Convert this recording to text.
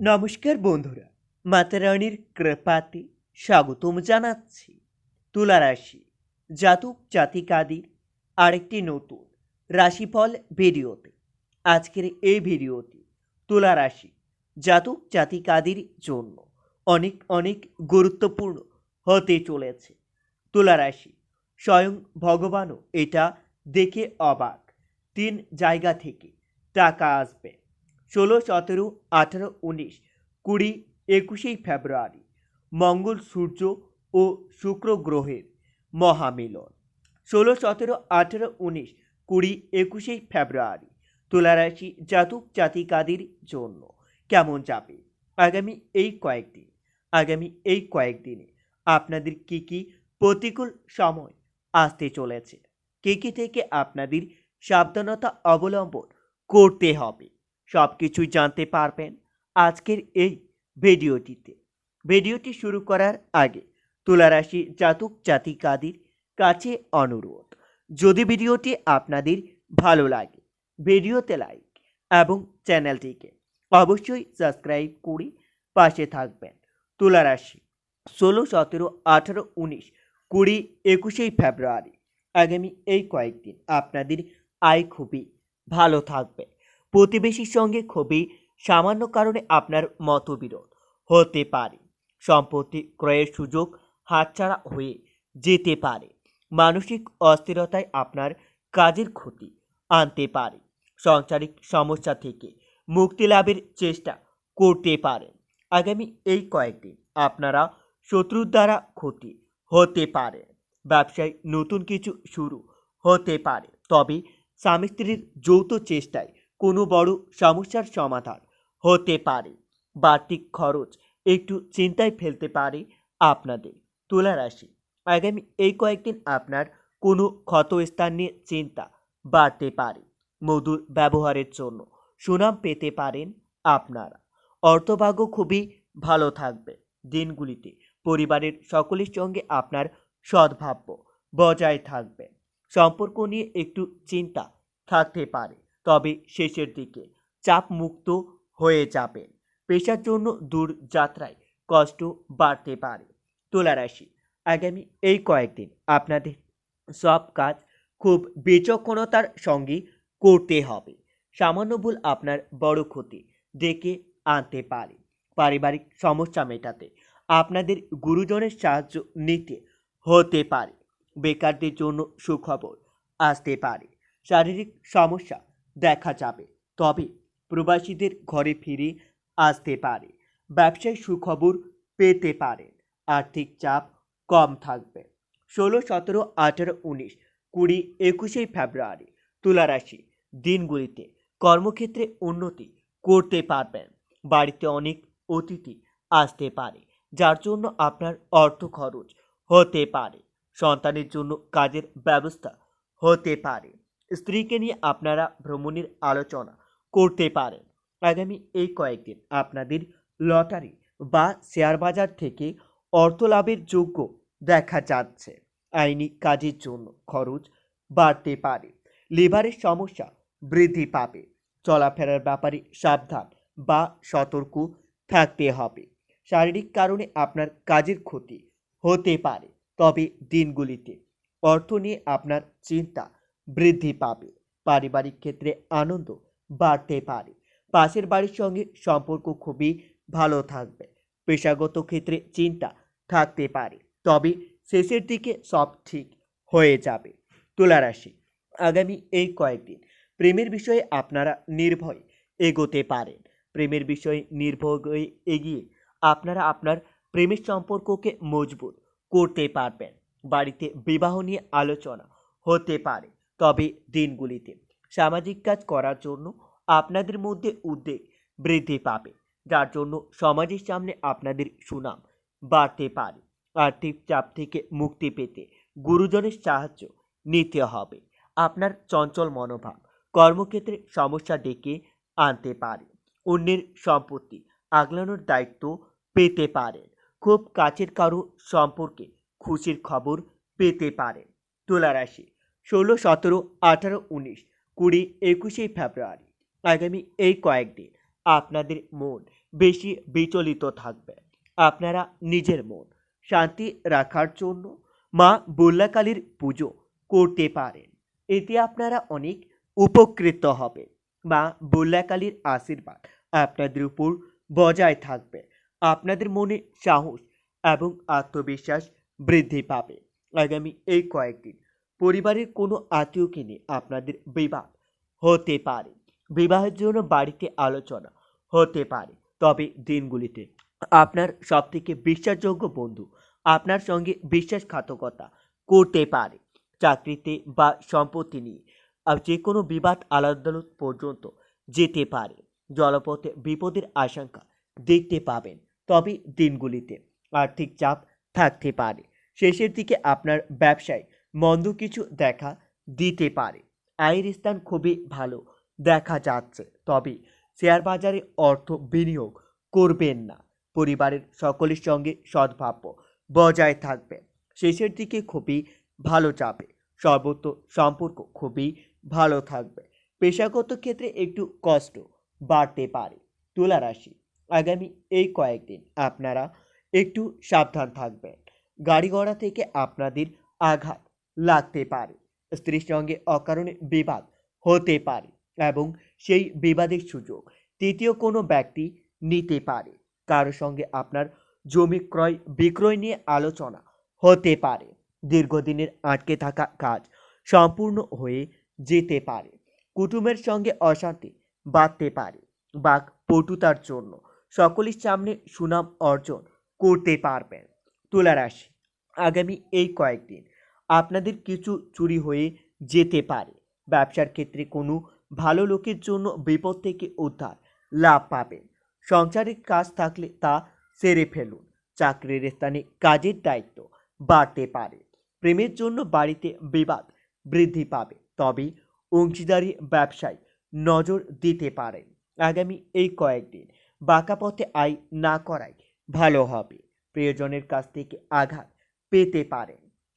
নমস্কার বন্ধুরা মাতা রানীর কৃপাতে স্বাগতম জানাচ্ছি তুলা রাশি জাতক জাতিকাদের আরেকটি নতুন রাশিফল ভিডিওতে। আজকের এই ভিডিওটি তুলা রাশি জাতক জাতিকাদের জন্য অনেক অনেক গুরুত্বপূর্ণ হতে চলেছে। তুলা রাশি স্বয়ং ভগবানও এটা দেখে অবাক। তিন জায়গা থেকে টাকা আসবে। ষোলো সতেরো আঠারো উনিশ, কুড়ি একুশেই ফেব্রুয়ারি, মঙ্গল সূর্য ও শুক্র গ্রহের মহামিলন। ষোলো সতেরো আঠেরো উনিশ, কুড়ি একুশেই ফেব্রুয়ারি, তুলারাশি জাতক জাতিকাদের জন্য। কেমন যাবে? আগামী এই কয়েকদিন, আগামী এই কয়েকদিনে আপনাদের কি কি প্রতিকূল সময় আসতে চলেছে? কে কি থেকে আপনাদের সাবধানতা অবলম্বন করতে হবে? সব কিছুই জানতে পারবেন আজকের এই ভিডিওটিতে। ভিডিওটি শুরু করার আগে তুলারাশি জাতক জাতিকাদের কাছে অনুরোধ, যদি ভিডিওটি আপনাদের ভালো লাগে, ভিডিওতে লাইক এবং চ্যানেলটিকে অবশ্যই সাবস্ক্রাইব করে পাশে থাকবেন। তুলারাশি, ষোলো, সতেরো, আঠারো, উনিশ, কুড়ি একুশেই ফেব্রুয়ারি। আগামী এই কয়েকদিন আপনাদের আয় খুবই ভালো থাকবে। প্রতিবেশীর সঙ্গে খুবই সামান্য কারণে আপনার মতবিরোধ হতে পারে। সম্পত্তি ক্রয়ের সুযোগ হাতছাড়া হয়ে যেতে পারে। মানসিক অস্থিরতায় আপনার কাজের ক্ষতি আনতে পারে। সাংসারিক সমস্যা থেকে মুক্তি লাভের চেষ্টা করতে পারেন। আগামী এই কয়েকদিন আপনারা শত্রুর দ্বারা ক্ষতি হতে পারে। ব্যবসায় নতুন কিছু শুরু হতে পারে। তবে স্বামী স্ত্রীর যৌথ চেষ্টায় কোনো বড় সমস্যার সমাধান হতে পারে। বাড়তি খরচ একটু চিন্তায় ফেলতে পারে আপনাদের। তুলা রাশি আগামী এই কয়েকদিন আপনার কোনো ক্ষতস্থান নিয়ে চিন্তা বাড়তে পারে। মধুর ব্যবহারের জন্য সুনাম পেতে পারেন আপনারা। অর্থভাগ্য খুবই ভালো থাকবে দিনগুলিতে। পরিবারের সকলের সঙ্গে আপনার সদ্ভাব্য বজায় থাকবে। সম্পর্ক নিয়ে একটু চিন্তা থাকতে পারে। তবে শেষের দিকে চাপ মুক্ত হয়ে যাবেন পেশার জন্য দূর যাত্রায় কষ্ট বাড়তে পারে। তুলারাশি আগামী এই কয়েকদিন আপনাদের সব কাজ খুব বিচক্ষণতার সঙ্গে করতে হবে। সামান্য ভুল আপনার বড় ক্ষতি ডেকে আনতে পারে। পারিবারিক সমস্যা মেটাতে আপনাদের গুরুজনের সাহায্য নিতে হতে পারে। বেকারদের জন্য সুখবর আসতে পারে। শারীরিক সমস্যা দেখা যাবে। তবে প্রবাসীদের ঘরে ফিরে আসতে পারে। ব্যবসায় সুখবর পেতে পারেন আর্থিক চাপ কম থাকবে। ষোলো, সতেরো, আঠেরো, উনিশ, কুড়ি, একুশে ফেব্রুয়ারি তুলারাশি দিনগুলিতে কর্মক্ষেত্রে উন্নতি করতে পারবেন। বাড়িতে অনেক অতিথি আসতে পারে, যার জন্য আপনার অর্থ খরচ হতে পারে। সন্তানের জন্য কাজের ব্যবস্থা হতে পারে। স্ত্রীকে নিয়ে আপনারা ভ্রমণের আলোচনা করতে পারেন। আগামী এই কয়েকদিন আপনাদের লটারি বা শেয়ার বাজার থেকে অর্থ লাভের যোগ্য দেখা যাচ্ছে। আইনি কাজের জন্য খরচ বাড়তে পারে। লিভারের সমস্যা বৃদ্ধি পাবে। চলাফেরার ব্যাপারে সাবধান বা সতর্ক থাকতে হবে। শারীরিক কারণে আপনার কাজের ক্ষতি হতে পারে। তবে দিনগুলিতে অর্থ নিয়ে আপনার চিন্তা বৃদ্ধি পাবে। পারিবারিক ক্ষেত্রে আনন্দ বাড়তে পারে। পাশের বাড়ির সঙ্গে সম্পর্ক খুবই ভালো থাকবে। পেশাগত ক্ষেত্রে চিন্তা থাকতে পারে। তবে শেষের দিকে সব ঠিক হয়ে যাবে। তুলারাশি, আগামী এই কয়েকদিন প্রেমের বিষয়ে আপনারা নির্ভয় এগোতে পারেন। প্রেমের বিষয়ে নির্ভয় এগিয়ে আপনারা আপনার প্রেমের সম্পর্ককে মজবুত করতে পারবেন। বাড়িতে বিবাহ নিয়ে আলোচনা হতে পারে। তবে দিনগুলিতে সামাজিক কাজ করার জন্য আপনাদের মধ্যে উদ্বেগ বৃদ্ধি পাবে, যার জন্য সমাজের সামনে আপনাদের সুনাম বাড়তে পারে। আর্থিক চাপ থেকে মুক্তি পেতে গুরুজনের সাহায্য নিতে হবে। আপনার চঞ্চল মনোভাব কর্মক্ষেত্রে সমস্যা ডেকে আনতে পারে। অন্যের সম্পত্তি আগলানোর দায়িত্ব পেতে পারেন। খুব কাছের কারও সম্পর্কে খুশির খবর পেতে পারেন। তুলারাশি ষোলো, সতেরো, আঠারো, উনিশ, কুড়ি, একুশে ফেব্রুয়ারি। আগামী এই কয়েকদিন আপনাদের মন বেশি বিচলিত থাকবে। আপনারা নিজের মন শান্তি রাখার জন্য মা বুল্লাকালীর পুজো করতে পারেন। এতে আপনারা অনেক উপকৃত হবে মা বুল্লাকালীর আশীর্বাদ আপনাদের উপর বজায় থাকবে। আপনাদের মনে সাহস এবং আত্মবিশ্বাস বৃদ্ধি পাবে। আগামী এই কয়েকদিন পরিবারের কোনো আত্মীয়কে নিয়ে আপনাদের বিবাদ হতে পারে। বিবাহের জন্য বাড়িতে আলোচনা হতে পারে। তবে দিনগুলিতে আপনার সবথেকে বিশ্বাসযোগ্য বন্ধু আপনার সঙ্গে বিশ্বাসঘাতকতা করতে পারে। চাকরিতে বা সম্পত্তি নিয়ে যে কোনো বিবাদ আদালত পর্যন্ত যেতে পারে। জলপথে বিপদের আশঙ্কা দেখতে পাবেন। তবে দিনগুলিতে আর্থিক চাপ থাকতে পারে। শেষের দিকে আপনার ব্যবসায় মন্দ কিছু দেখা দিতে পারে। আয়ের স্থান খুবই ভালো, দেখা যাচ্ছে, তবে শেয়ার বাজারে অর্থ বিনিয়োগ করবেন না। পরিবারের সকলের সঙ্গে সদ্ভাব্য বজায় থাকবে। শেষের দিকে খুবই ভালো যাবে সর্বত্র সম্পর্ক খুবই ভালো থাকবে। পেশাগত ক্ষেত্রে একটু কষ্ট বাড়তে পারে। তুলা রাশি, আগামী এই কয়েকদিন আপনারা একটু সাবধান থাকবেন। গাড়ি ঘোড়া থেকে আপনাদের আঘাত লাগতে পারে। স্ত্রীর সঙ্গে অকারণে বিবাদ হতে পারে এবং সেই বিবাদের সুযোগ তৃতীয় কোনো ব্যক্তি নিতে পারে। কারোর সঙ্গে আপনার জমি ক্রয়, বিক্রয় নিয়ে আলোচনা হতে পারে। দীর্ঘদিনের আটকে থাকা কাজ সম্পূর্ণ হয়ে যেতে পারে। কুটুমের সঙ্গে অশান্তি বাড়তে পারে। বাক পটুতার জন্য সকলের সামনে সুনাম অর্জন করতে পারবেন। তুলা রাশি আগামী এই কয়েকদিন আপনাদের কিছু চুরি হয়ে যেতে পারে। ব্যবসার ক্ষেত্রে কোনো ভালো লোকের জন্য বিপদ থেকে উদ্ধার লাভ পাবেন। সংসারিক কাজ থাকলে তা সেরে ফেলুন। চাকরির স্থানে কাজের দায়িত্ব বাড়তে পারে। প্রেমের জন্য বাড়িতে বিবাদ বৃদ্ধি পাবে। তবে অংশীদারি ব্যবসায় নজর দিতে পারেন। আগামী এই কয়েকদিন বাঁকা পথে আয় না করাই ভালো হবে। প্রিয়জনের কাছ থেকে আঘাত পেতে পারেন।